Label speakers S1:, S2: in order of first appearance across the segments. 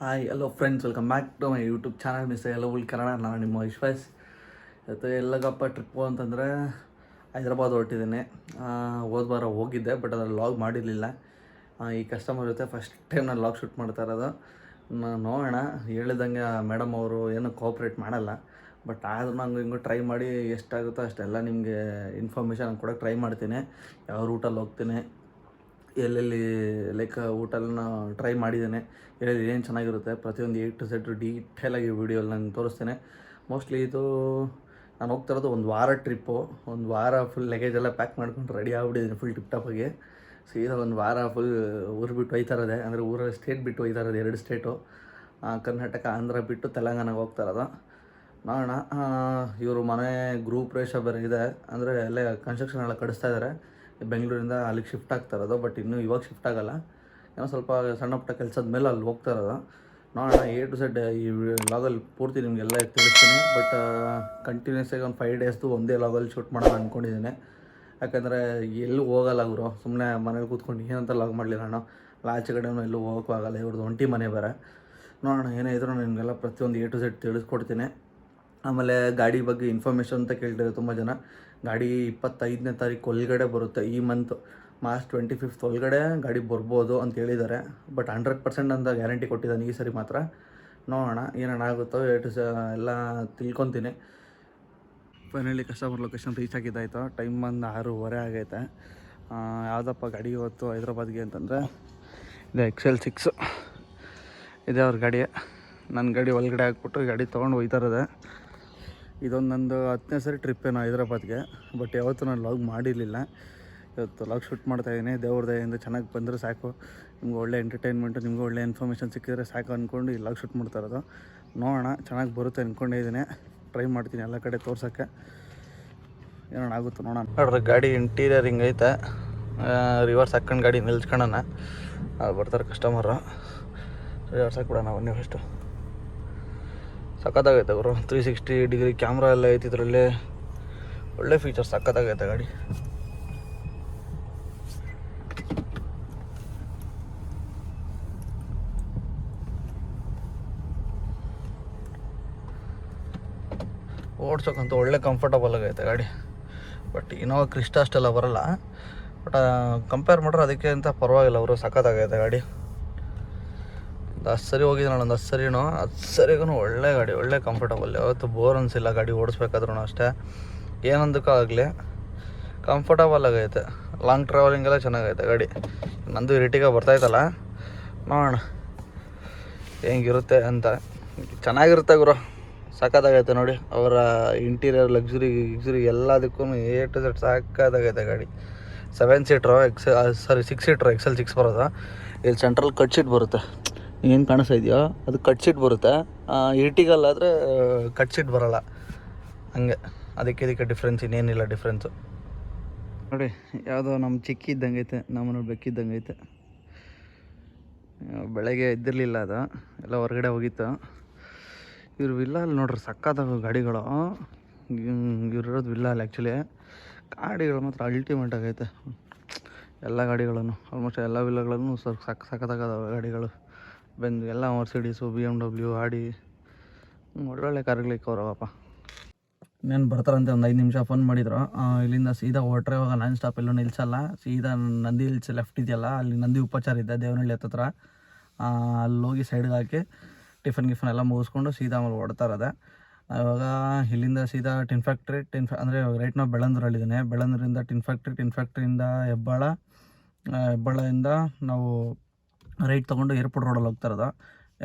S1: Hi hello friends welcome back to my YouTube channel miss hello ಉಲ್ ಕನ್ನಡ ನಾನು ನಿಮ್ಮ ವಿಶ್ವಾಸ್. ಇವತ್ತು ಎಲ್ಲಗಪ್ಪ ಟ್ರಿಪ್ಪು ಅಂತಂದರೆ ಹೈದ್ರಾಬಾದ್ ಹೊರಟಿದ್ದೀನಿ. ಹೋದ ವಾರ ಹೋಗಿದ್ದೆ ಬಟ್ ಅದ್ರಲ್ಲಿ ಲಾಗ್ ಮಾಡಿರಲಿಲ್ಲ. ಈ ಕಸ್ಟಮರ್ ಜೊತೆ ಫಸ್ಟ್ ಟೈಮ್ ನಾನು ಲಾಗ್ ಶೂಟ್ ಮಾಡ್ತಾ ಇರೋದು. ನಾನು ನೋಡೋಣ. ಹೇಳಿದಂಗೆ ಮೇಡಮ್ ಅವರು ಏನು ಕೋಆಪ್ರೇಟ್ ಮಾಡಲ್ಲ. ಬಟ್ ಆದ್ರೂ ನಂಗೆ ಹಿಂಗೆ ಟ್ರೈ ಮಾಡಿ ಎಷ್ಟಾಗುತ್ತೋ ಅಷ್ಟೆಲ್ಲ ನಿಮಗೆ ಇನ್ಫಾರ್ಮೇಷನ್ ಕೊಡೋಕೆ ಟ್ರೈ ಮಾಡ್ತೀನಿ. ಯಾವ ರೂಟಲ್ಲಿ ಹೋಗ್ತೀನಿ. ಎಲ್ಲೆಲ್ಲಿ ಲೈಕ್ ಊಟನ ಟ್ರೈ ಮಾಡಿದ್ದೇನೆ. ಎಲ್ಲೆಲ್ಲಿ ಏನು ಚೆನ್ನಾಗಿರುತ್ತೆ? ಪ್ರತಿಯೊಂದು ಏಟ್ ಟು ಸೆಟ್ ಡೀಟೇಲಾಗಿ ವೀಡಿಯೋಲ್ಲಿ ನಾನು ತೋರಿಸ್ತೇನೆ. ಮೋಸ್ಟ್ಲಿ ಇದು, ನಾನು ಹೋಗ್ತಾ ಇರೋದು ಒಂದು ವಾರ ಟ್ರಿಪ್ಪು ಒಂದು ವಾರ ಫುಲ್ ಲಗೇಜ್ ಎಲ್ಲ ಪ್ಯಾಕ್ ಮಾಡ್ಕೊಂಡು ರೆಡಿ ಆಗಿಬಿಟ್ಟಿದ್ದೀನಿ ಫುಲ್ ಟಿಪ್ ಟಾಪಾಗಿ ಸೀದಾ ಒಂದು ವಾರ ಫುಲ್ ಊರು ಬಿಟ್ಟು ಹೋಯ್ತಾ ಅಂದರೆ ಊರಲ್ಲಿ ಸ್ಟೇಟ್ ಬಿಟ್ಟು ಹೋಯ್ತಾ ಎರಡು ಸ್ಟೇಟು ಕರ್ನಾಟಕ, ಆಂಧ್ರ ಬಿಟ್ಟು ತೆಲಂಗಾಣಗೆ ಹೋಗ್ತಾ ಇರೋದು. ನೋಡೋಣ. ಇವರು ಮನೆ ಗೃಹ ಪ್ರವೇಶ ಬೇರೆ ಇದೆ ಅಂದರೆ ಅಲ್ಲೇ ಕನ್ಸ್ಟ್ರಕ್ಷನ್ ಎಲ್ಲ ಕಡಿಸ್ತಾ ಇದ್ದಾರೆ ಬೆಂಗಳೂರಿಂದ ಅಲ್ಲಿಗೆ ಶಿಫ್ಟ್ ಆಗ್ತಾ ಇರೋದು ಬಟ್ ಇನ್ನೂ ಇವಾಗ ಶಿಫ್ಟ್ ಆಗಲ್ಲ. ಏನೋ ಸ್ವಲ್ಪ ಸಣ್ಣ ಪುಟ್ಟ ಕೆಲಸದ ಮೇಲೆ ಅಲ್ಲಿ ಹೋಗ್ತಾ ಇರೋದು. ನೋಡೋಣ ಎ ಟು ಸೆಡ್ ಈ ಲಾಗಲ್ಲಿ ಪೂರ್ತಿ ನಿಮಗೆಲ್ಲ ತಿಳಿಸ್ತೀನಿ ಬಟ್ ಕಂಟಿನ್ಯೂಸ್ ಆಗಿ ಒಂದು ಫೈವ್ ಡೇಸ್ದು ಒಂದೇ ಲಾಗಲ್ಲಿ ಶೂಟ್ ಮಾಡೋಣ ಅಂದ್ಕೊಂಡಿದ್ದೀನಿ ಯಾಕಂದರೆ ಎಲ್ಲೂ ಹೋಗಲ್ಲ ಗುರು. ಸುಮ್ಮನೆ ಮನೇಲಿ ಕೂತ್ಕೊಂಡು ಏನಂತ ಲಾಗ್ ಮಾಡಲಿಲ್ಲ ನಾನು. ಆಚೆ ಕಡೆನೂ ಎಲ್ಲೂ ಹೋಗೋಕ್ಕೂ ಆಗಲ್ಲ ಇವ್ರದ್ದು ಒಂಟಿ ಮನೆ ಬೇರೆ. ನೋಡೋಣ, ಏನೇ ಇದ್ರೂ ನಿಮಗೆಲ್ಲ ಪ್ರತಿಯೊಂದು ಎ ಟು ಸೆಡ್ ತಿಳಿಸ್ಕೊಡ್ತೀನಿ. ಆಮೇಲೆ ಗಾಡಿ ಬಗ್ಗೆ ಇನ್ಫಾರ್ಮೇಷನ್ ಅಂತ ಕೇಳ್ತಾರೆ ತುಂಬ ಜನ. ಗಾಡಿ ಇಪ್ಪತ್ತೈದನೇ ತಾರೀಕು ಒಳಗಡೆ ಬರುತ್ತೆ. ಈ ಮಂತ್ ಮಾರ್ಚ್ ಟ್ವೆಂಟಿ ಫಿಫ್ತ್ ಒಳಗಡೆ ಗಾಡಿ ಬರ್ಬೋದು ಅಂತ ಹೇಳಿದ್ದಾರೆ. ಬಟ್ ಹಂಡ್ರೆಡ್ ಪರ್ಸೆಂಟ್ ಅಂತ ಗ್ಯಾರಂಟಿ ಕೊಟ್ಟಿದ್ದಾನೆ. ಈ ಸರಿ ಮಾತ್ರ ನೋಡೋಣ ಏನೇನು ಆಗುತ್ತೋ ಏಟು ಎಲ್ಲ ತಿಳ್ಕೊತೀನಿ. ಫೈನಲಿ ಕಸ್ಟಮರ್ ಲೊಕೇಶನ್ ರೀಚ್ ಆಗಿದ್ದಾಯ್ತು ಟೈಮ್ ಬಂದು ಆರೂವರೆ ಆಗೈತೆ. ಯಾವುದಪ್ಪ ಗಾಡಿ ಇವತ್ತು ಹೈದ್ರಾಬಾದ್ಗೆ ಅಂತಂದರೆ? ಇದು ಎಕ್ಸೆಲ್ ಸಿಕ್ಸು ಇದೆ ಅವ್ರ ಗಾಡಿ. ನನ್ನ ಗಾಡಿ ಒಳಗಡೆ ಹಾಕ್ಬಿಟ್ಟು ಗಾಡಿ ತೊಗೊಂಡು ಹೋಗ್ತಾರದೆ ಇದೊಂದು ನಂದು ಹತ್ತನೇ ಸರಿ ಟ್ರಿಪ್ ಏನೋ ಹೈದ್ರಾಬಾದ್ಗೆ ಬಟ್ ಯಾವತ್ತೂ ನಾನು ಲಾಗ್ ಮಾಡಿರಲಿಲ್ಲ. ಇವತ್ತು ಲಾಗ್ ಶೂಟ್ ಮಾಡ್ತಾಯಿದ್ದೀನಿ ದೇವ್ರ ದಯೆಯಿಂದ ಚೆನ್ನಾಗಿ ಬಂದರೆ ಸಾಕು. ನಿಮ್ಗೆ ಒಳ್ಳೆ ಎಂಟರ್ಟೈನ್ಮೆಂಟು ನಿಮ್ಗೆ ಒಳ್ಳೆ ಇನ್ಫಾರ್ಮೇಷನ್ ಸಿಕ್ಕಿದ್ರೆ ಸಾಕು ಅಂದ್ಕೊಂಡು ಈ ಲಾಗ್ ಶೂಟ್ ಮಾಡ್ತಾ ಇರೋದು. ನೋಡೋಣ, ಚೆನ್ನಾಗಿ ಬರುತ್ತೆ ಅಂದ್ಕೊಂಡಿದ್ದೀನಿ ಟ್ರೈ ಮಾಡ್ತೀನಿ ಎಲ್ಲ ಕಡೆ ತೋರ್ಸೋಕ್ಕೆ. ಏನೋ ಆಗುತ್ತೆ ನೋಡೋಣ. ನೋಡ್ರಿ ಗಾಡಿ ಇಂಟೀರಿಯರ್ ಐತೆ. ರಿವರ್ಸ್ ಹಾಕ್ಕೊಂಡು ಗಾಡಿ ನಿಲ್ಸ್ಕೊಳ್ಳೋಣ ಬರ್ತಾರೆ ಕಸ್ಟಮರು ರಿವರ್ಸ್ ಹಾಕ್ಬಿಡೋಣ ಬನ್ನಿ ಫಸ್ಟು ಸಖತ್ತಾಗೈತೆ ಅವರು ತ್ರೀ ಸಿಕ್ಸ್ಟಿ ಡಿಗ್ರಿ ಕ್ಯಾಮ್ರಾ ಎಲ್ಲ ಐತಿ ಇದರಲ್ಲಿ. ಒಳ್ಳೆ ಫೀಚರ್ಸ್ ಸಖತ್ತಾಗೈತೆ ಗಾಡಿ. ಓಡ್ಸೋಕ್ಕಂತೂ ಒಳ್ಳೆ ಕಂಫರ್ಟಬಲ್ ಆಗೈತೆ ಗಾಡಿ. ಬಟ್ ಇನ್ನೋ ಕ್ರಿಸ್ಟ ಅಷ್ಟೆಲ್ಲ ಬರಲ್ಲ. ಬಟ್ ಕಂಪೇರ್ ಮಾಡ್ರೆ ಅದಕ್ಕೆ ಅಂತ ಪರವಾಗಿಲ್ಲ ಅವರು ಸಖತ್ತಾಗೈತೆ ಗಾಡಿ. ಒಂದು ಹತ್ತು ಸರಿ ಹೋಗಿದ್ದೆ ನಾನು ಒಂದು ಹತ್ತು ಸರಿನೂ ಹತ್ತು ಸರಿಗೂ ಒಳ್ಳೆ ಗಾಡಿ, ಒಳ್ಳೆ ಕಂಫರ್ಟಬಲ್ ಯಾವತ್ತು ಬೋರ್ ಅನಿಸಿಲ್ಲ ಗಾಡಿ ಓಡಿಸ್ಬೇಕಾದ್ರೂ ಅಷ್ಟೇ. ಏನಂದಕ್ಕೂ ಆಗಲಿ. ಕಂಫರ್ಟಬಲ್ ಆಗೈತೆ. ಲಾಂಗ್ ಟ್ರಾವೆಲಿಂಗೆಲ್ಲ ಚೆನ್ನಾಗೈತೆ ಗಾಡಿ. ನಂದು ಇರಿಟಿಗೆ ಬರ್ತಾಯ್ತಲ್ಲ ನೋಡೋಣ. ಹೆಂಗಿರುತ್ತೆ ಅಂತ. ಚೆನ್ನಾಗಿರುತ್ತೆ ಗುರು. ಸಖತ್ತಾಗೈತೆ ನೋಡಿ. ಅವರ ಇಂಟೀರಿಯರ್ ಲಕ್ಸುರಿ ಗಿಕ್ಸುರಿ ಎಲ್ಲದಕ್ಕೂ ಎ ಟು ಸೆಟ್ ಸಖತ್ತಾಗೈತೆ ಗಾಡಿ. Seven seater X sorry six seater XL six ಬರೋದು. ಇಲ್ಲಿ ಸೆಂಟ್ರಲ್ ಕಟ್ ಸೀಟ್ ಬರುತ್ತೆ. ಏನು ಕಾಣಿಸ್ತಾ ಇದೆಯೋ ಅದು ಕಟ್ ಬರುತ್ತೆ. ಇರ್ಟಿಗಲ್ಲಾದರೆ ಕಟ್ ಶೀಟ್ ಬರೋಲ್ಲ. ಹಂಗೆ. ಅದಕ್ಕೆ ಇದಕ್ಕೆ ಡಿಫ್ರೆನ್ಸ್ ಇನ್ನೇನಿಲ್ಲ ಡಿಫ್ರೆನ್ಸು ನೋಡಿ, ಯಾವುದೋ ನಮ್ಮ ಚಿಕ್ಕಿ ಇದ್ದಂಗೆ ಐತೆ ನಮ್ಮನ್ನು ಬೆಕ್ಕಿದ್ದಂಗೆ ಐತೆ ಬೆಳಗ್ಗೆ ಎದ್ದಿರಲಿಲ್ಲ ಅದು. ಎಲ್ಲ ಹೊರಗಡೆ ಹೋಗಿತ್ತು. ಇವ್ರ ವಿಲ್ಲ ಅಲ್ಲಿ ನೋಡ್ರಿ, ಸಕ್ಕತ್ತಾಗ ಗಾಡಿಗಳು. ಇವ್ರು ಇರೋದು ವಿಲ್ಲ ಅಲ್ಲಿ ಆ್ಯಕ್ಚುಲಿ ಗಾಡಿಗಳು ಮಾತ್ರ ಅಲ್ಟಿಮೇಟ್ ಆಗೈತೆ. ಎಲ್ಲ ಗಾಡಿಗಳನ್ನು ಆಲ್ಮೋಸ್ಟ್ ಎಲ್ಲ ವಿಲ್ಲಗಳನ್ನು ಸ್ವಲ್ಪ ಸಕ್, ಸಕ್ಕತ್ತಾಗದಾವೆ ಗಾಡಿಗಳು. ಬೆಂದು ಎಲ್ಲ ಮರ್ಸಿಡೀಸು ಬಿ ಎಂ ಡಬ್ಲ್ಯೂ ಆಡಿ ಒಳ್ಳೊಳ್ಳೆ ಕಾರ್ಗಳಿಗೆ ಅವರವಪ್ಪ ಇನ್ನೇನು ಬರ್ತಾರಂತೆ ಒಂದು ಐದು ನಿಮಿಷ ಫೋನ್ ಮಾಡಿದ್ರು. ಇಲ್ಲಿಂದ ಸೀದಾ ಹೊಟ್ರೆ ಇವಾಗ ನಾನ್ ಸ್ಟಾಪ್ ಎಲ್ಲೂ ನಿಲ್ಸಲ್ಲ. ಸೀದಾ ನಂದಿ ಹಿಲ್ಸ್ ಲೆಫ್ಟ್ ಇದೆಯಲ್ಲ, ಅಲ್ಲಿ ನಂದಿ ಉಪಚಾರ ಇದೆ ದೇವನಹಳ್ಳಿ ಹತ್ತತ್ರ ಅಲ್ಲಿ ಹೋಗಿ ಸೈಡ್ಗೆ ಹಾಕಿ ಟಿಫನ್ ಗಿಫನ್ ಎಲ್ಲ ಮುಗಿಸ್ಕೊಂಡು ಸೀದಾ ಆಮೇಲೆ ಹೊಡ್ತಾ ಇರೋದೆ. ಇವಾಗ ಇಲ್ಲಿಂದ ಸೀದಾ ಟಿನ್ ಫ್ಯಾಕ್ಟ್ರಿ ಟಿನ್ ಫ್ಯಾ ಅಂದರೆ ರೈಟ್ ನಾವು ಬೆಳಂದೂರಲ್ಲಿದ್ದೀನಿ ಬೆಳಂದೂರಿಂದ ಟಿನ್ ಫ್ಯಾಕ್ಟ್ರಿ ಟಿನ್ ಫ್ಯಾಕ್ಟ್ರಿಯಿಂದ ಹೆಬ್ಬಾಳ ಹೆಬ್ಬಾಳಿಂದ ಹೆಬ್ಬಾಳದಿಂದ ನಾವು ರೈಟ್ ತೊಗೊಂಡು ಏರ್ಪೋರ್ಟ್ ರೋಡಲ್ಲಿ ಹೋಗ್ತಾ ಇರೋದು.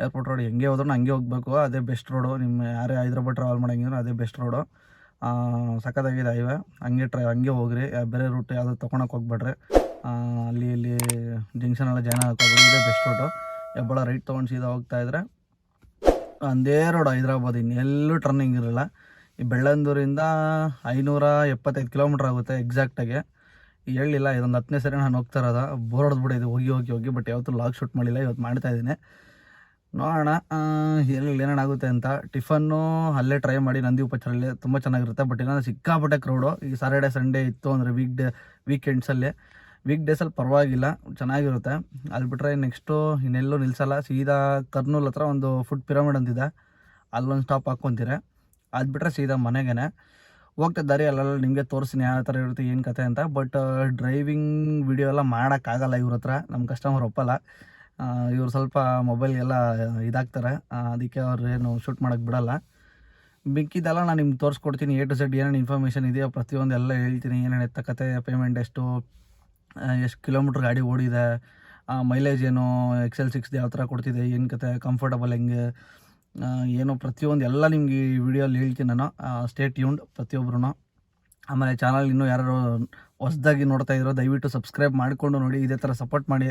S1: ಏರ್ಪೋರ್ಟ್ ರೋಡ್ ಹೆಂಗೆ ಹೋದ್ರೂ ಹಂಗೆ ಹೋಗಬೇಕು. ಅದೇ ಬೆಸ್ಟ್ ರೋಡು ನಿಮ್ಮ ಯಾರೇ ಹೈದ್ರಾಬಾದ್ ಟ್ರಾವೆಲ್ ಮಾಡೋಂಗಿದ್ರು ಅದೇ ಬೆಸ್ಟ್ ರೋಡು ಸಖತ್ತಾಗಿದೆ ಹೈವೇ ಹಂಗೆ ಟ್ರೈ ಹಂಗೆ ಹೋಗ್ರಿ. ಬೇರೆ ರೂಟ್ ಯಾವುದು ತೊಗೊಳಕ್ಕೆ ಹೋಗ್ಬೇಡ್ರಿ. ಅಲ್ಲಿ, ಇಲ್ಲಿ ಜಂಕ್ಷನ್ ಎಲ್ಲ ಜಾಯ್ನ್ ಹಾಕೋದು ಇದೇ ಬೆಸ್ಟ್ ರೋಡು ಎಬ್ಬಳ ರೈಟ್ ತೊಗೊಂಡು ಸೀದಾ ಹೋಗ್ತಾ ಇದ್ರೆ ಒಂದೇ ರೋಡ್ ಹೈದ್ರಾಬಾದ್ ಇನ್ನೆಲ್ಲೂ ಟರ್ನಿಂಗ್ ಇರಲ್ಲ. ಈ ಬೆಳ್ಳಂದೂರಿಂದ ಐನೂರ ಎಪ್ಪತ್ತೈದು ಕಿಲೋಮೀಟ್ರ್ ಆಗುತ್ತೆ ಎಕ್ಸಾಕ್ಟಾಗಿ ಹೇಳಿಲ್ಲ, ಇದೊಂದು ಹತ್ತನೇ ಸರಿ ನಾನು ಹೋಗ್ತಾ ಇರೋದು. ಬೋರ್ ಇದು. ಹೋಗಿ ಹೋಗಿ ಹೋಗಿ. ಬಟ್ ಯಾವತ್ತೂ ಲಾಗ್ ಶೂಟ್ ಮಾಡಿಲ್ಲ ಇವತ್ತು ಮಾಡ್ತಾ ಇದ್ದೀನಿ. ನೋಡೋಣ ಎಲ್ಲಿ ಏನೇನಾಗುತ್ತೆ ಅಂತ. ಟಿಫನ್ನು ಅಲ್ಲೇ ಟ್ರೈ ಮಾಡಿ, ನಂದಿ ಉಪಚಾರಲ್ಲಿ ತುಂಬ ಚೆನ್ನಾಗಿರುತ್ತೆ. ಬಟ್ ಇನ್ನೊಂದು ಸಿಕ್ಕಾಪಟ್ಟೆ ಕ್ರೌಡು ಈಗ ಸಾಟರ್ಡೆ ಸಂಡೇ ಇತ್ತು ಅಂದರೆ ವೀಕ್ ಡೇ ವೀಕೆಂಡ್ಸಲ್ಲಿ ವೀಕ್ ಡೇಸಲ್ಲಿ ಪರವಾಗಿಲ್ಲ. ಚೆನ್ನಾಗಿರುತ್ತೆ. ಅಲ್ಲಿ ಬಿಟ್ಟರೆ ನೆಕ್ಸ್ಟು ಇನ್ನೆಲ್ಲೂ ನಿಲ್ಲಿಸಲ್ಲ ಸೀದಾ ಕರ್ನೂಲ್ ಹತ್ರ ಒಂದು ಫುಡ್ ಪಿರಮಿಡ್ ಅಂತಿದೆ. ಅಲ್ಲೊಂದು ಸ್ಟಾಪ್ ಹಾಕ್ಕೊತೀರ ಅದು ಬಿಟ್ಟರೆ ಸೀದಾ ಮನೆಗೇ ಹೋಗ್ತಾ ದಾರಿ ಅಲ್ಲೆಲ್ಲ ನಿಮಗೆ ತೋರಿಸ್ತೀನಿ, ಯಾವ ಥರ ಇರುತ್ತೆ, ಏನು ಕತೆ ಅಂತ. ಬಟ್ ಡ್ರೈವಿಂಗ್ ವಿಡಿಯೋ ಎಲ್ಲ ಮಾಡೋಕ್ಕಾಗಲ್ಲ ಇವ್ರ ಹತ್ರ. ನಮ್ಮ ಕಸ್ಟಮರ್ ಒಪ್ಪಲ್ಲ. ಇವ್ರು ಸ್ವಲ್ಪ ಮೊಬೈಲ್ಗೆಲ್ಲ ಇದಾಗ್ತಾರೆ. ಅದಕ್ಕೆ ಅವ್ರು ಏನು ಶೂಟ್ ಮಾಡೋಕ್ಕೆ ಬಿಡಲ್ಲ. ಮಿಕ್ಕಿದ್ದೆಲ್ಲ ನಾನು ನಿಮ್ಗೆ ತೋರಿಸ್ಕೊಡ್ತೀನಿ. ಎ ಟು ಝೆಡ್ ಏನೇನು ಇನ್ಫಾರ್ಮೇಷನ್ ಇದೆಯೋ ಪ್ರತಿಯೊಂದು ಎಲ್ಲ ಹೇಳ್ತೀನಿ. ಏನೇನು ಎತ್ತಕತೆ ಪೇಮೆಂಟ್ ಎಷ್ಟು ಎಷ್ಟು ಕಿಲೋಮೀಟ್ರ್ ಗಾಡಿ ಓಡಿದೆ ಮೈಲೇಜ್ ಏನು ಎಕ್ಸೆಲ್ ಸಿಕ್ಸ್ದು ಯಾವ ಥರ ಕೊಡ್ತಿದೆ, ಏನು ಕತೆ ಕಂಫರ್ಟಬಲ್ ಹೆಂಗೆ ಏನು ಪ್ರತಿಯೊಂದು ಎಲ್ಲ ನಿಮಗೆ ಈ ವಿಡಿಯೋಲಿ ಹೇಳ್ತೀನಿ ನಾನು. ಸ್ಟೇಟ್ ಯೂಂಡ್ ಪ್ರತಿಯೊಬ್ಬರು ಆಮೇಲೆ ಚಾನಲ್ ಇನ್ನೂ ಯಾರು ಹೊಸ್ದಾಗಿ ನೋಡ್ತಾ ಇದ್ರೋ ದಯವಿಟ್ಟು ಸಬ್ಸ್ಕ್ರೈಬ್ ಮಾಡಿಕೊಂಡು ನೋಡಿ, ಇದೇ ಥರ ಸಪೋರ್ಟ್ ಮಾಡಿ.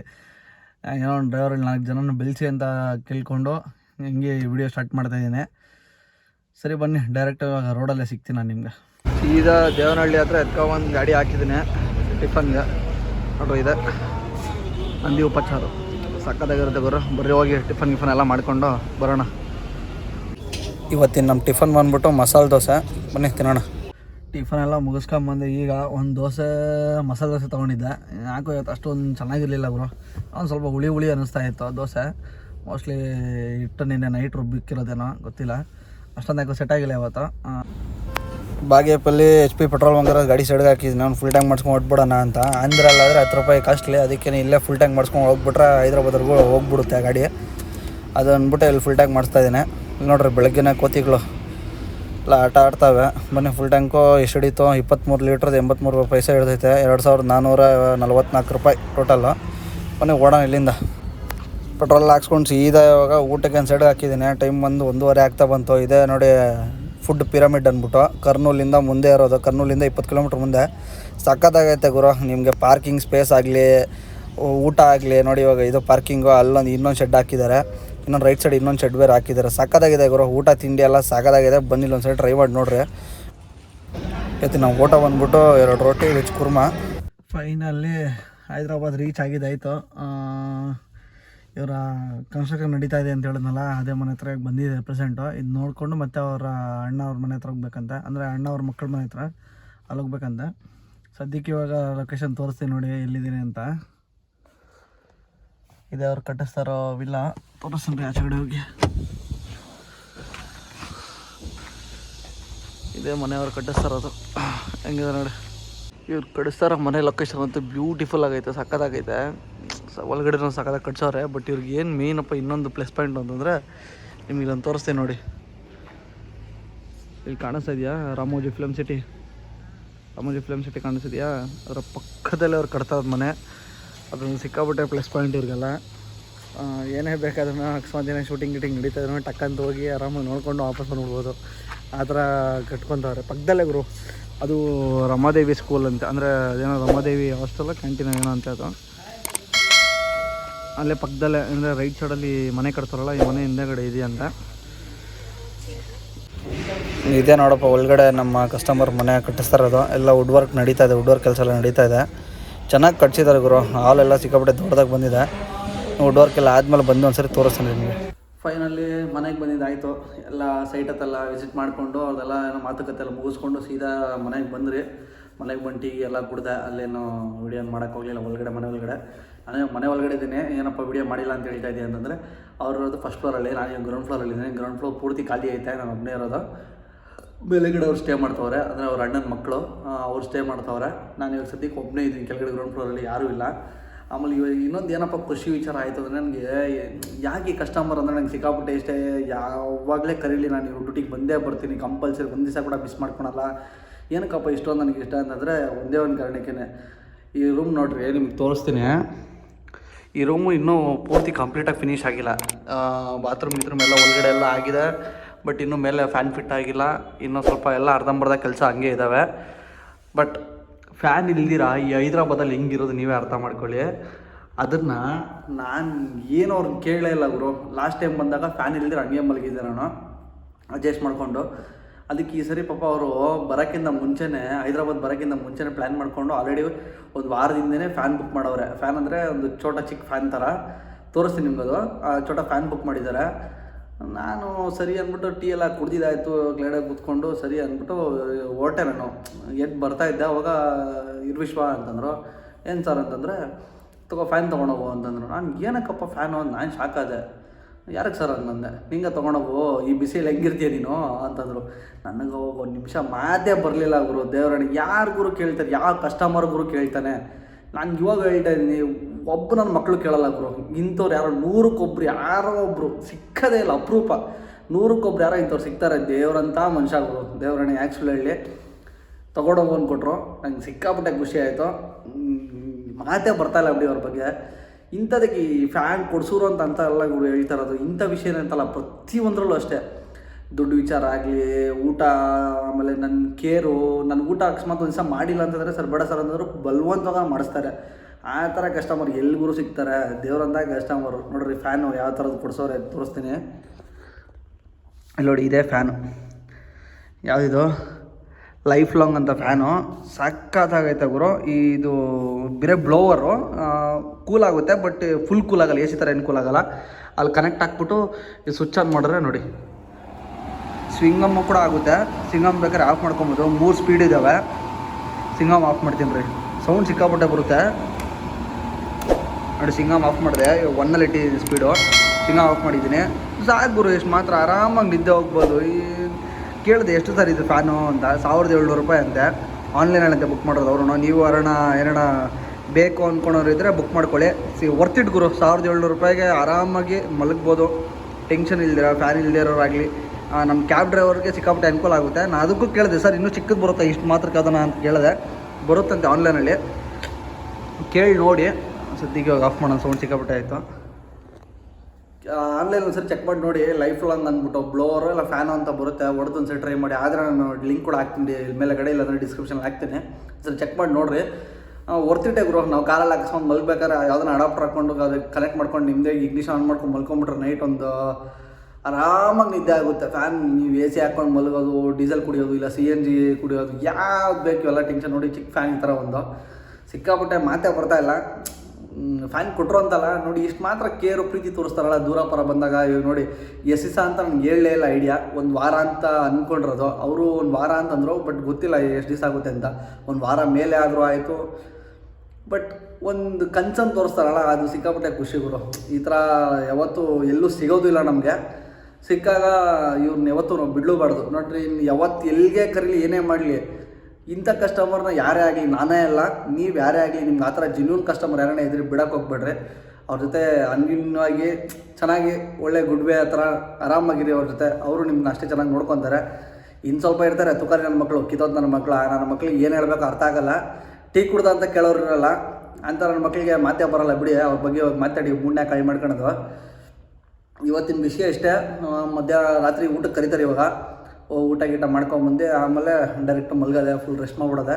S1: ಏನೋ ಒಂದು ಡ್ರೈವರ್ ನಾಲ್ಕು ಜನನ ಬೆಳೆಸಿ ಅಂತ ಕೇಳ್ಕೊಂಡು ಹಿಂಗೆ ಈ ವಿಡಿಯೋ ಸ್ಟಾರ್ಟ್ ಮಾಡ್ತಾ ಇದ್ದೀನಿ. ಸರಿ, ಬನ್ನಿ. ಡೈರೆಕ್ಟ್ ರೋಡಲ್ಲೇ ಸಿಗ್ತೀನಿ ನಾನು ನಿಮ್ಗೆ. ಸೀದಾ ದೇವನಹಳ್ಳಿ ಹತ್ರ ಒಂದು ಗಾಡಿ ಹಾಕಿದ್ದೀನಿ. ಟಿಫನ್ಗೆ ನೋಡ್ರಿ ಇದೆ. ನಂದಿ ಉಪಚಾರ. ಸಕ್ಕತ್ತಾಗಿರುತ್ತೆ ಬರೋ ಬರೀ ಹೋಗಿ. ಟಿಫನ್ ಗಿಫನ್ ಎಲ್ಲ ಮಾಡಿಕೊಂಡು ಬರೋಣ. ಇವತ್ತಿನ ನಮ್ಮ ಟಿಫನ್ ಬಂದ್ಬಿಟ್ಟು ಮಸಾಲೆ ದೋಸೆ. ಬನ್ನಿ ತಿನ್ನೋಣ. ಟಿಫನ್ ಎಲ್ಲ ಮುಗಿಸ್ಕೊಂಬಂದು ಈಗ ಒಂದು ದೋಸೆ ಮಸಾಲೆ ದೋಸೆ ತೊಗೊಂಡಿದ್ದೆ. ಯಾಕೋ ಇವತ್ತು ಅಷ್ಟೊಂದು ಚೆನ್ನಾಗಿರಲಿಲ್ಲ ಗುರು. ಒಂದು ಸ್ವಲ್ಪ ಹುಳಿ ಹುಳಿ ಅನ್ನಿಸ್ತಾ ಇತ್ತು ದೋಸೆ. ಮೋಸ್ಟ್ಲಿ ಹಿಟ್ಟು ನಿನ್ನೆ ನೈಟ್ ರುಬ್ಬಿಕ್ಕಿರೋದೇನೋ ಗೊತ್ತಿಲ್ಲ. ಅಷ್ಟೊಂದು ಯಾಕೋ ಸೆಟ್ ಆಗಿಲ್ಲ ಇವತ್ತು. ಬಾಗೇಪಲ್ಲಿ ಎಚ್ ಪಿ ಪೆಟ್ರೋಲ್ ಬಂಗಾರ ಗಾಡಿ ಸೈಡ್ಗೆ ಹಾಕಿದ್ದೀನಿ ನಾನು ಫುಲ್ ಟ್ಯಾಂಕ್ ಮಾಡ್ಸ್ಕೊಂಡು ಹೊಟ್ಬಿಡೋಣ ಅಂತ. ಆಂಧ್ರಲ್ಲಾದರೆ ಹತ್ತು ರೂಪಾಯಿ ಕಾಸ್ಟ್ಲಿ ಅದಕ್ಕೆ ಇಲ್ಲೇ ಫುಲ್ ಟ್ಯಾಂಕ್ ಮಾಡ್ಸ್ಕೊಂಡು ಹೋಗ್ಬಿಟ್ರೆ ಹೈದ್ರಾಬಾದ್ವರೆಗೂ ಹೋಗ್ಬಿಡುತ್ತೆ ಗಾಡಿ. ಅದು ಅಂದ್ಬಿಟ್ಟು ಇಲ್ಲಿ ಫುಲ್ ಟ್ಯಾಂಕ್ ಮಾಡಿಸ್ತಾ ಇದ್ದೀನಿ. ನೋಡ್ರಿ, ಬೆಳಗ್ಗಿನ ಕೋತಿಗಳು. ಎಲ್ಲ ಆಟ ಆಡ್ತಾವೆ. ಬನ್ನಿ ಫುಲ್ ಟ್ಯಾಂಕು ಎಷ್ಟು ಹಿಡಿತು ಇಪ್ಪತ್ತ್ಮೂರು ಲೀಟ್ರದ್ದು ಎಂಬತ್ತ್ಮೂರು ರೂಪಾಯಿ ಪೈಸೆ ಹಿಡ್ದೈತೆ. ಎರಡು ಸಾವಿರದ ನಾನ್ನೂರ ನಲ್ವತ್ನಾಲ್ಕು ರೂಪಾಯಿ ಟೋಟಲ್ಲು ಬನ್ನಿ ಓಡೋಣ ಇಲ್ಲಿಂದ. ಪೆಟ್ರೋಲ್ ಹಾಕ್ಸ್ಕೊಂಡು ಸೀದಾ ಇವಾಗ ಊಟಕ್ಕೆ ಒಂದು ಸೈಡ್ಗೆ ಹಾಕಿದ್ದೀನಿ ಟೈಮ್ ಬಂದು ಒಂದೂವರೆ ಆಗ್ತಾ ಬಂತು. ಇದೆ ನೋಡಿ ಫುಡ್ ಪಿರಮಿಡ್ ಅಂದ್ಬಿಟ್ಟು. ಕರ್ನೂಲಿಂದ ಮುಂದೆ ಇರೋದು. ಕರ್ನೂಲಿಂದ ಇಪ್ಪತ್ತು ಕಿಲೋಮೀಟ್ರ್ ಮುಂದೆ. ಸಖತ್ತಾಗೈತೆ ಗುರು. ನಿಮಗೆ ಪಾರ್ಕಿಂಗ್ ಸ್ಪೇಸ್ ಆಗಲಿ, ಊಟ ಆಗಲಿ, ನೋಡಿ ಇವಾಗ ಇದು ಪಾರ್ಕಿಂಗು ಅಲ್ಲೊಂದು ಇನ್ನೊಂದು ಶೆಡ್ ಹಾಕಿದ್ದಾರೆ. ಇನ್ನೊಂದು ರೈಟ್ ಸೈಡ್ ಇನ್ನೊಂದು ಶೆಡ್ ಬೇರೆ ಹಾಕಿದ್ದಾರೆ. ಸಖತ್ತಾಗಿದೆ ಗುರು. ಊಟ, ತಿಂಡಿ ಎಲ್ಲ ಸಾಕಾಗಿದೆ ಬನ್ನಿ ಇಲ್ಲೊಂದು ಸೈಡ್ ಟ್ರೈ ಮಾಡಿ ನೋಡ್ರಿ. ಇವತ್ತು ನಾವು ಊಟ ಬಂದ್ಬಿಟ್ಟು ಎರಡು ರೋಟಿ veg korma. Finally Hyderabad reach ಆಗಿದ್ದಾಯಿತು ಇವರ ಕನ್ಸ್ಟ್ರಕ್ಷನ್ ನಡೀತಾ ಇದೆ ಅಂತ ಹೇಳಿದ್ನಲ್ಲ, ಅದೇ ಮನೆ ಹತ್ರ ಬಂದಿದೆ ಪ್ರೆಸೆಂಟು ಇದು ನೋಡಿಕೊಂಡು ಮತ್ತೆ ಅವರ ಅಣ್ಣ ಅವ್ರ ಮನೆ ಹತ್ರ ಹೋಗ್ಬೇಕಂತ. ಅಂದರೆ ಅಣ್ಣ ಅವ್ರ ಮಕ್ಕಳ ಮನೆ ಹತ್ರ ಅಲ್ಲಿ ಹೋಗ್ಬೇಕಂತ. ಸದ್ಯಕ್ಕೆ ಇವಾಗ ಲೊಕೇಶನ್ ತೋರಿಸ್ತೀನಿ ನೋಡಿ ಎಲ್ಲಿದ್ದೀನಿ ಅಂತ. ಇದೆ ಅವ್ರು ಕಟ್ಟಿಸ್ತಾರೋ ವಿಲ್ಲ. ತೋರಿಸ್ತೀನಿ ಆಚೆ ಕಡೆ ಹೋಗಿ. ಇದೇ ಮನೆಯವ್ರು ಕಟ್ಟಿಸ್ತಾರೋದು ಹೆಂಗಿದೆ ನೋಡಿ. ಇವ್ರು ಕಟ್ಟಿಸ್ತಾರ ಮನೆ ಲೊಕೇಶನ್ ಅಂತೂ ಬ್ಯೂಟಿಫುಲ್ ಆಗೈತೆ ಸಕ್ಕತ್ತಾಗೈತೆ ಒಳಗಡೆ ಸಕ್ಕತ್ತಾಗಿ ಕಟ್ಸೋರೆ ಬಟ್ ಇವ್ರಿಗೆ ಏನು ಮೇನಪ್ಪ ಇನ್ನೊಂದು ಪ್ಲಸ್ ಪಾಯಿಂಟ್ ಅಂತಂದರೆ ನಿಮಗೆ ಇಲ್ಲೊಂದು ತೋರಿಸ್ತೀನಿ ನೋಡಿ. ಇಲ್ಲಿ ಕಾಣಿಸ್ತಾ ಇದೆಯಾ Ramoji film city Ramoji film city ಕಾಣಿಸ್ತಿದೆಯಾ ಅದರ ಪಕ್ಕದಲ್ಲೇ ಅವ್ರು ಕಟ್ತಾರ ಮನೆ. ಅದೊಂದು ಸಿಕ್ಕಾಬಿಟ್ಟೆ ಪ್ಲಸ್ ಪಾಯಿಂಟ್ ಇವ್ರಿಗೆಲ್ಲ. ಏನೇ ಬೇಕಾದ್ರೂ ಅಕಸ್ಮಾತ್ ಏನೇ ಶೂಟಿಂಗ್ ಗಿಟಿಂಗ್ ನಡೀತಾ ಇದ್ರು ಟಕ್ಕಂತ ಹೋಗಿ ಆರಾಮಾಗಿ ನೋಡ್ಕೊಂಡು ವಾಪಸ್ ಬಂದ್ಬಿಡ್ಬೋದು. ಆ ಥರ ಕಟ್ಕೊತಾವ್ರೆ. ಪಕ್ಕದಲ್ಲೇ ಗುರು, ಅದು ರಮಾದೇವಿ ಸ್ಕೂಲ್ ಅಂತ, ಅಂದರೆ ಅದೇನೋ ರಮಾದೇವಿ ಹಾಸ್ಟೆಲ್ ಕ್ಯಾಂಟೀನ್ ಏನೋ ಅಂತ ಅದು. ಅಲ್ಲೇ ಪಕ್ಕದಲ್ಲೇ, ಅಂದರೆ ರೈಟ್ ಸೈಡಲ್ಲಿ ಮನೆ ಕಟ್ತಾರಲ್ಲ, ಈ ಮನೆ ಹಿಂದೆಗಡೆ ಇದೆಯಂತ ಇದೇ ನೋಡಪ್ಪ, ಒಳಗಡೆ ನಮ್ಮ ಕಸ್ಟಮರ್ ಮನೆ ಕಟ್ಟಿಸ್ತಾ ಇರೋದು. ಎಲ್ಲ ವುಡ್ ವರ್ಕ್ ನಡೀತಾ ಇದೆ ವುಡ್ ವರ್ಕ್ ಕೆಲಸ ಎಲ್ಲ ನಡೀತಾ ಇದೆ. ಚೆನ್ನಾಗಿ ಕಟ್ಸಿದ್ದಾರೆ ಗುರು. ಹಾಲೆಲ್ಲ ಸಿಕ್ಕಾಪಟ್ಟೆ ದೊಡ್ಡದಾಗಿ ಬಂದಿದೆ. ವುಡ್ ವರ್ಕ್ ಎಲ್ಲ ಆದಮೇಲೆ ಬಂದು ಒಂದ್ಸರಿ ತೋರಿಸ್ತೀನಿ ನಿಮಗೆ. ಫೈನಲಿ ಮನೆಗೆ ಬಂದಿದ್ದಾಯಿತು ಎಲ್ಲ ಸೈಟ್ ಹತ್ತೆಲ್ಲ ವಿಸಿಟ್ ಮಾಡಿಕೊಂಡು ಅದೆಲ್ಲ ಏನೋ ಮಾತುಕತೆ ಎಲ್ಲ ಮುಗಿಸ್ಕೊಂಡು ಸೀದಾ ಮನೆಗೆ ಬಂದ್ರಿ. ಮನೆಗೆ ಬಂದು ಟೀ ಎಲ್ಲ ಕುಡ್ದೆ. ಅಲ್ಲೇನೋ ವಿಡಿಯೋ ಹೋಗಲಿಲ್ಲ, ಒಳಗಡೆ, ಮನೆ ಒಳಗಡೆ. ನಾನೇ ಮನೆ ಒಳಗಡೆ ಇದ್ದೀನಿ. ಏನಪ್ಪ ವಿಡಿಯೋ ಮಾಡಿಲ್ಲ ಅಂತ ಹೇಳ್ತಾ ಇದ್ದೀನಿ ಅಂತಂದರೆ ಅವ್ರು ಇರೋದು ಫಸ್ಟ್ ಫ್ಲೋರಲ್ಲಿ ನಾನು ಗ್ರೌಂಡ್ ಫ್ಲೋರಲ್ಲಿದ್ದೀನಿ ಗ್ರೌಂಡ್ ಫ್ಲೋರ್ ಪೂರ್ತಿ ಖಾಲಿ ಐತೆ, ನಾನು ಒಬ್ಬನೇ ಇರೋದು. ಮೇಲೆಗಡೆ ಅವ್ರು ಸ್ಟೇ ಮಾಡ್ತವ್ರೆ, ಅಂದರೆ ಅವ್ರ ಅಣ್ಣನ ಮಕ್ಕಳು ಅವ್ರು ಸ್ಟೇ ಮಾಡ್ತವ್ರೆ. ನಾನು ಇವಾಗ ಸದ್ಯಕ್ಕೆ ಒಬ್ಬನೇ ಇದ್ದೀನಿ, ಕೆಳಗಡೆ ಗ್ರೌಂಡ್ ಫ್ಲೋರಲ್ಲಿ ಯಾರೂ ಇಲ್ಲ. ಆಮೇಲೆ ಇವಾಗ ಇನ್ನೊಂದು ಏನಪ್ಪ ಖುಷಿ ವಿಚಾರ ಆಯಿತು ಅಂದರೆ ನನಗೆ ಯಾಕೆ ಕಸ್ಟಮರ್ ಅಂದರೆ ನಂಗೆ ಸಿಕ್ಕಾಪಟ್ಟೆ ಇಷ್ಟೇ, ಯಾವಾಗಲೇ ಕರೀಲಿ ನಾನು ಇವ್ರ ಡ್ಯೂಟಿಗೆ ಬಂದೇ ಬರ್ತೀನಿ ಕಂಪಲ್ಸರಿ ಒಂದು ದಿವಸ ಕೂಡ ಮಿಸ್ ಮಾಡ್ಕೊಳಲ್ಲ. ಏನಕ್ಕಪ್ಪ ಇಷ್ಟೊಂದು ನನಗೆ ಇಷ್ಟ ಅಂತಂದರೆ ಒಂದೇ ಒಂದು ಕಾರಣಕ್ಕೇ ಈ ರೂಮ್ ನೋಡ್ರಿ. ನಿಮ್ಗೆ ತೋರಿಸ್ತೀನಿ. ಈ ರೂಮು ಇನ್ನೂ ಪೂರ್ತಿ ಕಂಪ್ಲೀಟಾಗಿ ಫಿನಿಶ್ ಆಗಿಲ್ಲ. ಬಾತ್ರೂಮ್ ಗೀತ್ರೂಮ್ ಎಲ್ಲ ಒಳಗಡೆ ಎಲ್ಲ ಆಗಿದೆ. ಬಟ್ ಇನ್ನೂ ಮೇಲೆ ಫ್ಯಾನ್ ಫಿಟ್ ಆಗಿಲ್ಲ. ಇನ್ನೂ ಸ್ವಲ್ಪ ಎಲ್ಲ ಅರ್ಧಂಬರ್ಧ ಕೆಲಸ ಹಂಗೆ ಇದ್ದಾವೆ ಬಟ್ ಫ್ಯಾನ್ ಇಲ್ದಿರ? ಈ ಹೈದ್ರಾಬಾದಲ್ಲಿ ಹೆಂಗಿರೋದು ನೀವೇ ಅರ್ಥ ಮಾಡ್ಕೊಳ್ಳಿ. ಅದನ್ನು ನಾನು ಏನು ಅವ್ರನ್ನ ಕೇಳಲೇ ಇಲ್ಲ ಗುರು. ಲಾಸ್ಟ್ ಟೈಮ್ ಬಂದಾಗ ಫ್ಯಾನ್ ಇಲ್ದಿರ ಹಂಗೆ ಮಲಗಿದ್ದೆ ನಾನು. ಅಡ್ಜಸ್ಟ್ ಮಾಡಿಕೊಂಡು. ಅದಕ್ಕೆ ಈ ಸರಿ ಪಾಪ ಅವರು ಬರೋಕ್ಕಿಂತ ಮುಂಚೆನೇ, ಹೈದ್ರಾಬಾದ್ ಬರೋಕ್ಕಿಂತ ಮುಂಚೆನೇ ಪ್ಲ್ಯಾನ್ ಮಾಡಿಕೊಂಡು ಆಲ್ರೆಡಿ ಒಂದು ವಾರದಿಂದನೇ ಫ್ಯಾನ್ ಬುಕ್ ಮಾಡವ್ರೆ. ಫ್ಯಾನ್ ಅಂದರೆ ಒಂದು ಚೋಟ ಚಿಕ್ಕ ಫ್ಯಾನ್ ಥರ ತೋರಿಸ್ತೀನಿ ನಿಮ್ಗದು. ಚೋಟ ಫ್ಯಾನ್ ಬುಕ್ ಮಾಡಿದ್ದಾರೆ. ನಾನು ಸರಿ ಅಂದ್ಬಿಟ್ಟು ಟೀ ಎಲ್ಲ ಕುಡ್ದಿದ್ದಾಯಿತು ಗ್ಲೇಡಾಗಿ ಕೂತ್ಕೊಂಡು ಸರಿ ಅಂದ್ಬಿಟ್ಟು, ಹೊರಟೆ ನಾನು. ಎದ್ದು ಬರ್ತಾ ಇದ್ದೆ, ಅವಾಗ ಇರ್ವಿಶ್ವ ಅಂತಂದರು. ಏನು ಸರ್ ಅಂತಂದರೆ, ತಗೋ ಫ್ಯಾನ್ ತೊಗೊಂಡೋಗು ಅಂತಂದರು. ನಾನು, ಏನಕ್ಕಪ್ಪ ಫ್ಯಾನು ಅಂತ ನಾನು ಶಾಕ್ ಆದೆ. ಯಾರಕ್ಕೆ ಸರ್ ಅಂತಂದೆ ನಿಂಗೆ ತೊಗೊಂಡೋಗು, ಈ ಬಿಸಿಲು ಹೆಂಗಿರ್ತೀಯ ನೀನು? ಅಂತಂದರು. ನನಗೆ ಒಂದು ನಿಮಿಷ ಮಾತೇ ಬರಲಿಲ್ಲ ಗುರು ದೇವರಣ್ಣ ಯಾರು ಗುರು ಕೇಳ್ತಾರೆ, ಯಾವ ಕಸ್ಟಮರ್ ಗುರು ಕೇಳ್ತಾನೆ? ನಾನು ಇವಾಗ ಹೇಳ್ತಾ ಇದ್ದೀನಿ ಒಬ್ಬ ನನ್ನ ಮಕ್ಕಳು ಕೇಳಲ್ಲ ಗುರು. ಇಂಥವ್ರು ಯಾರೋ ನೂರಕ್ಕೊಬ್ರು, ಯಾರೋ ಒಬ್ಬರು ಸಿಕ್ಕದೇ ಇಲ್ಲ, ಅಪರೂಪ. ನೂರಕ್ಕೊಬ್ರು ಯಾರೋ ಇಂಥವ್ರು ಸಿಗ್ತಾರೆ, ದೇವ್ರಂತ ಮನುಷ್ಯ ಗುರು. ದೇವ್ರಣ್ಣ ಆ್ಯಕ್ಚುಲಿ ಹೇಳಿ? ತೊಗೊಂಡೋಗು ಅಂದ್ಕೊಟ್ರು ನಂಗೆ ಸಿಕ್ಕಾಪಟ್ಟೆ ಖುಷಿ ಆಯಿತು. ಮಾತೇ ಬರ್ತಾಯಿಲ್ಲ ಬಿಡಿ ಅವ್ರ ಬಗ್ಗೆ. ಇಂಥದಕ್ಕೆ ಈ ಫ್ಯಾನ್ ಕೊಡ್ಸೂರು ಅಂತ ಅಂತ ಎಲ್ಲ ಗುರು ಹೇಳ್ತಾ ಇರೋದು. ಇಂಥ ವಿಷಯ ಅಂತಲ್ಲ, ಪ್ರತಿಯೊಂದರಲ್ಲೂ ಅಷ್ಟೇ. ದುಡ್ಡು ವಿಚಾರ ಆಗಲಿ, ಊಟ, ಆಮೇಲೆ ನನ್ನ ಕೇರು ನನ್ನ ಊಟ ಅಕಸ್ಮಾತ್ ಒಂದು ದಿವಸ ಮಾಡಿಲ್ಲ ಅಂತಂದರೆ ಸರ್, ಬೇಡ ಸರ್ ಅಂತಂದ್ರೆ ಬಲ್ವಂತವಾಗ ಮಾಡಿಸ್ತಾರೆ. ಆ ಥರ ಕಸ್ಟಮರ್ ಎಲ್ಲಿಗೂ ಸಿಗ್ತಾರೆ? ದೇವ್ರಂದಾಗ ಕಸ್ಟಮರು ನೋಡ್ರಿ ಫ್ಯಾನು ಯಾವ ಥರದ್ದು ಕೊಡ್ಸೋರೆ ತೋರಿಸ್ತೀನಿ. ಇಲ್ಲಿ ನೋಡಿ, ಇದೇ ಫ್ಯಾನು ಯಾವುದಿದು? ಲೈಫ್ ಲಾಂಗ್ ಅಂತ ಫ್ಯಾನು ಸಖತ್ತಾಗೈತೆ ಗುರು. ಇದು ಬೇರೆ ಬ್ಲೋವರು ಕೂಲ್ ಆಗುತ್ತೆ ಬಟ್ ಫುಲ್ ಕೂಲ್ ಆಗಲ್ಲ. ಎ ಸಿ ಥರ ಏನು ಕೂಲ್ ಆಗಲ್ಲ. ಅಲ್ಲಿ ಕನೆಕ್ಟ್ ಹಾಕ್ಬಿಟ್ಟು ಈ ಸ್ವಿಚ್ ಆನ್ ಮಾಡಿದ್ರೆ ನೋಡಿ. ಸ್ವಿಂಗಮ್ಮು ಕೂಡ ಆಗುತ್ತೆ. ಸಿಂಗಮ್ ಬೇಕಾದ್ರೆ ಆಫ್ ಮಾಡ್ಕೊಬೋದು. ಮೂರು ಸ್ಪೀಡ್ ಇದ್ದಾವೆ ಸಿಂಗಮ್ ಆಫ್ ಮಾಡ್ತೀನಿ ರೀ. ಸೌಂಡ್ ಸಿಕ್ಕಾಪಟ್ಟೆ ಬರುತ್ತೆ. ನೋಡಿ ಸಿಂಗಮ್ ಆಫ್ ಮಾಡಿದೆ. ಒನ್ನಲ್ಲಿ ಇಟ್ಟಿದ್ದೀನಿ ಸ್ಪೀಡು. ಸಿಂಗಮ್ ಆಫ್ ಮಾಡಿದ್ದೀನಿ. ಸಾಕು ಗುರು ಎಷ್ಟು ಮಾತ್ರ. ಆರಾಮಾಗಿ ನಿದ್ದೆ ಹೋಗ್ಬೋದು. ಈ ಕೇಳಿದೆ, ಎಷ್ಟು ಸರ್ ಇದು ಫ್ಯಾನು ಅಂತ. ಸಾವಿರದ ಏಳ್ನೂರು ರೂಪಾಯಿ ಅಂತೆ. ಆನ್ಲೈನಲ್ಲಿ ಅಂತ ಬುಕ್ ಮಾಡೋದು ಅವ್ರು ನೀವು ಅರಣ ಏನಣ ಬೇಕು ಅಂದ್ಕೊಳೋರು ಇದ್ದರೆ ಬುಕ್ ಮಾಡ್ಕೊಳ್ಳಿ. ಸಿ ವರ್ತ್ ಇಟ್ ಗುರು. ಸಾವಿರದ ಏಳ್ನೂರು ರೂಪಾಯಿಗೆ ಆರಾಮಾಗಿ ಮಲಗ್ಬೋದು. ಟೆನ್ಷನ್ ಇಲ್ದಿರ ಫ್ಯಾನ್ ಇಲ್ಲದೇ ಇರೋರಾಗಲಿ. ನಮ್ಮ ಕ್ಯಾಬ್ ಡ್ರೈವರ್ಗೆ ಸಿಕ್ಕಾಪಟ್ಟೆ ಅನುಕೂಲ ಆಗುತ್ತೆ. ನಾನು ಅದಕ್ಕೂ ಕೇಳಿದೆ, ಸರ್, ಇನ್ನೂ ಚಿಕ್ಕದು ಬರುತ್ತೆ? ಇಷ್ಟು ಮಾತ್ರಕ್ಕೆ ಅದನ್ನ ಅಂತ ಕೇಳಿದೆ. ಬರುತ್ತಂತೆ ಆನ್ಲೈನಲ್ಲಿ ಕೇಳಿ ನೋಡಿ. ಸದ್ಯಕ್ಕೆ ಇವಾಗ ಆಫ್ ಮಾಡೋಣ ಸೌಂಡ್ ಸಿಕ್ಕಾಪಟ್ಟೆ ಆಯಿತು? ಆನ್ಲೈನ್ ಒಂದ್ಸರಿ ಚೆಕ್ ಮಾಡಿ ನೋಡಿ ಲೈಫ್ ಲಾಂಗ್ ಅಂದ್ಬಿಟ್ಟು ಬ್ಲೋರು ಇಲ್ಲ ಫ್ಯಾನು ಅಂತ ಬರುತ್ತೆ, ಹೊಡೆದು ಒಂದ್ಸರಿ ಟ್ರೈ ಮಾಡಿ. ಆದರೆ ನಾನು ಲಿಂಕ್ ಕೂಡ ಹಾಕ್ತೀನಿ, ಇಲ್ಲಿ ಇಲ್ಲ ಅಂದರೆ ಡಿಸ್ಕ್ರಿಪ್ಷನ್ ಹಾಕ್ತೀನಿ. ಒಂದ್ಸರಿ ಚೆಕ್ ಮಾಡಿ ನೋಡಿರಿ. ವರ್ತಿಟ್ಟೆ ಗುರು, ನಾವು ಕಾಲಲ್ಲಿ ಹಾಕಿಸ್ಕೊಂಡು ಮಲ್ಗಬೇಕಾದ್ರೆ ಯಾವ್ದನ್ನ ಅಡಾಪ್ಟರ್ ಹಾಕೊಂಡು ಅದಕ್ಕೆ ಕನೆಕ್ಟ್ ಮಾಡ್ಕೊಂಡು ನಿಮ್ಮದೇ ಇಗ್ನಿಷನ್ ಆನ್ ಮಾಡ್ಕೊಂಡು ಮಲ್ಕೊಂಬಿಟ್ರೆ ನೈಟ್ ಒಂದು ಆರಾಮಾಗಿ ನಿದ್ದೆ ಆಗುತ್ತೆ. ಫ್ಯಾನ್ ನೀವು ಎ ಸಿ ಹಾಕೊಂಡು ಮಲಗೋದು ಡೀಸೆಲ್ ಕುಡಿಯೋದು, ಇಲ್ಲ ಸಿ ಎನ್ ಜಿ ಕುಡಿಯೋದು, ಯಾವ್ದು ಬೇಕು ಎಲ್ಲ ಟೆನ್ಷನ್ ನೋಡಿ, ಚಿಕ್ಕ ಫ್ಯಾನ್ ಈ ಥರ ಒಂದು. ಸಿಕ್ಕಾಪಟ್ಟೆ ಮಾತೇ ಬರ್ತಾ ಇಲ್ಲ. ಫ್ಯಾನ್ ಕೊಟ್ಟರು ಅಂತಲ್ಲ, ನೋಡಿ ಇಷ್ಟು ಮಾತ್ರ ಕೇರು ಪ್ರೀತಿ ತೋರಿಸ್ತಾರಲ್ಲ, ದೂರ ಪರ ಬಂದಾಗ ಇವಾಗ ನೋಡಿ, ಎಸ್ ಅಂತ ನನಗೆ ಹೇಳಲೇ ಇಲ್ಲ ಐಡಿಯಾ ಒಂದು ವಾರ ಅಂತ ಅಂದ್ಕೊಂಡಿರೋದು ಅವರು ಒಂದು ವಾರ ಅಂತಂದರು ಬಟ್ ಗೊತ್ತಿಲ್ಲ ಎಷ್ಟು ದಿವಸ ಆಗುತ್ತೆ ಅಂತ. ಒಂದು ವಾರ ಮೇಲೆ ಆದರೂ ಆಯಿತು. ಬಟ್ ಒಂದು ಕನ್ಸನ್ ತೋರಿಸ್ತಾರಲ್ಲ, ಅದು ಸಿಕ್ಕಾಪಟ್ಟೆ ಖುಷಿ ಗುರು. ಈ ಥರ ಯಾವತ್ತೂ ಎಲ್ಲೂ ಸಿಗೋದಿಲ್ಲ ನಮಗೆ. ಸಿಕ್ಕಾಗ ಇವ್ರನ್ನ ಯಾವತ್ತೂ ಬಿಡಲೂಬಾರ್ದು. ನೋಡ್ರಿ ಇನ್ನು ಯಾವತ್ತು ಎಲ್ಲಿಗೆ ಕರೀಲಿ ಏನೇ ಮಾಡಲಿ. ಇಂಥ ಕಸ್ಟಮರ್ನ ಯಾರೇ ಆಗಲಿ, ನಾನೇ ಅಲ್ಲ, ನೀವು ಯಾರೇ ಆಗಲಿ, ನಿಮ್ಗೆ ಆ ಥರ ಜೆನ್ಯೂನ್ ಕಸ್ಟಮರ್ ಯಾರನ್ನೇ ಇದ್ರೆ ಬಿಡೋಕೆ ಹೋಗ್ಬೇಡ್ರಿ. ಅವ್ರ ಜೊತೆ ಅನ್ಯೂನ್ಯವಾಗಿ ಚೆನ್ನಾಗಿ ಒಳ್ಳೆ ಗುಡ್ ವೇ ಆ ಥರ ಆರಾಮಾಗಿರಿ ಅವ್ರ ಜೊತೆ, ಅವರು ನಿಮ್ಮನ್ನ ಅಷ್ಟೇ ಚೆನ್ನಾಗಿ ನೋಡ್ಕೊತಾರೆ. ಇನ್ನು ಸ್ವಲ್ಪ ಇರ್ತಾರೆ, ತುಕಾರಿ ನನ್ನ ಮಕ್ಕಳು ಕಿತ್ತೋದು ನನ್ನ ಮಕ್ಕಳು ನನ್ನ ಮಕ್ಳಿಗೆ ಏನು ಹೇಳಬೇಕು ಅರ್ಥ ಆಗಲ್ಲ. ಟೀ ಕುಡ್ದ ಅಂತ ಕೇಳೋರು ಇರಲ್ಲ, ಅಂತ ನನ್ನ ಮಕ್ಕಳಿಗೆ ಮಾತೇ ಬರೋಲ್ಲ ಬಿಡಿ, ಅವ್ರ ಬಗ್ಗೆ ಮಾತಾಡಿ ಮುಂಡೆ ಕಾಯಿ ಮಾಡ್ಕೊಳೋದು ಇವತ್ತಿನ ವಿಷಯ ಇಷ್ಟೇ ಮಧ್ಯ ರಾತ್ರಿ ಊಟಕ್ಕೆ ಕರೀತಾರೆ ಇವಾಗ. ಊಟ ಗೀಟ ಮಾಡ್ಕೊಂಬಂದು ಆಮೇಲೆ ಡೈರೆಕ್ಟ್ ಮಲ್ಗದೆ ಫುಲ್ ರೆಸ್ಟ್ ಮಾಡ್ಬಿಡೋದೆ.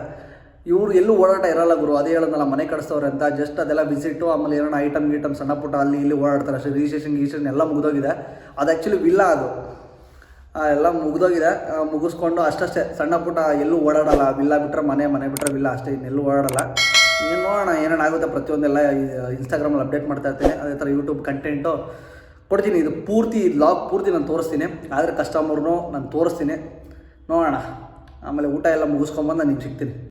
S1: ಇವ್ರು ಎಲ್ಲೂ ಓಡಾಟ ಇರಲ್ಲ ಗುರು. ಅದೇ ಹೇಳೋದಲ್ಲ ಮನೆ ಕಳಿಸ್ತವ್ರೆ ಅಂತ. ಜಸ್ಟ್ ಅದೆಲ್ಲ ವಿಸಿಟು ಆಮೇಲೆ ಏನೋ ಐಟಮ್ ಗೀಟಮ್ ಸಣ್ಣ ಪುಟ್ಟ ಅಲ್ಲಿ ಇಲ್ಲಿ ಓಡಾಡ್ತಾರೆ. ಅಷ್ಟೇ ರಿಜಿಸ್ಟ್ರೇಷನ್ ಗಿಜಿಸ್ಟ್ರೇಷನ್ ಎಲ್ಲ ಮುಗಿದೋಗಿದೆ. ಅದು ಆ್ಯಕ್ಚುಲಿ ವಿಲ್ಲ ಅದು. ಎಲ್ಲ ಮುಗಿದೋಗಿದೆ. ಮುಗಿಸ್ಕೊಂಡು ಅಷ್ಟಷ್ಟೇ. ಸಣ್ಣ ಪುಟ್ಟ ಎಲ್ಲೂ ಓಡಾಡಲ್ಲ. ವಿಲ್ಲ ಬಿಟ್ಟರೆ ಮನೆ ಮನೆ ಬಿಟ್ಟರೆ ವಿಲ್ಲ ಅಷ್ಟೇ. ಇನ್ನೆಲ್ಲೂ ಓಡಾಡಲ್ಲ. ಇನ್ನು ನೋಡೋಣ ಏನೇನಾಗುತ್ತೆ ಪ್ರತಿಯೊಂದೆಲ್ಲ ಇನ್ಸ್ಟಾಗ್ರಾಮಲ್ಲಿ ಅಪ್ಡೇಟ್ ಮಾಡ್ತಾ ಇರ್ತೀನಿ. ಅದೇ ಥರ ಯೂಟ್ಯೂಬ್ ಕಂಟೆಂಟು ಕೊಡ್ತೀನಿ, ಇದು ಪೂರ್ತಿ ಲಾಗ್ ಪೂರ್ತಿ ನಾನು ತೋರಿಸ್ತೀನಿ. ಆದರೆ ಕಸ್ಟಮರ್ನು ನಾನು ತೋರಿಸ್ತೀನಿ. ನೋಡೋಣ. ಆಮೇಲೆ ಊಟ ಎಲ್ಲ ಮುಗಿಸ್ಕೊಂಬಂದು ನಾನು ನಿಮ್ಗೆ ಸಿಗ್ತೀನಿ.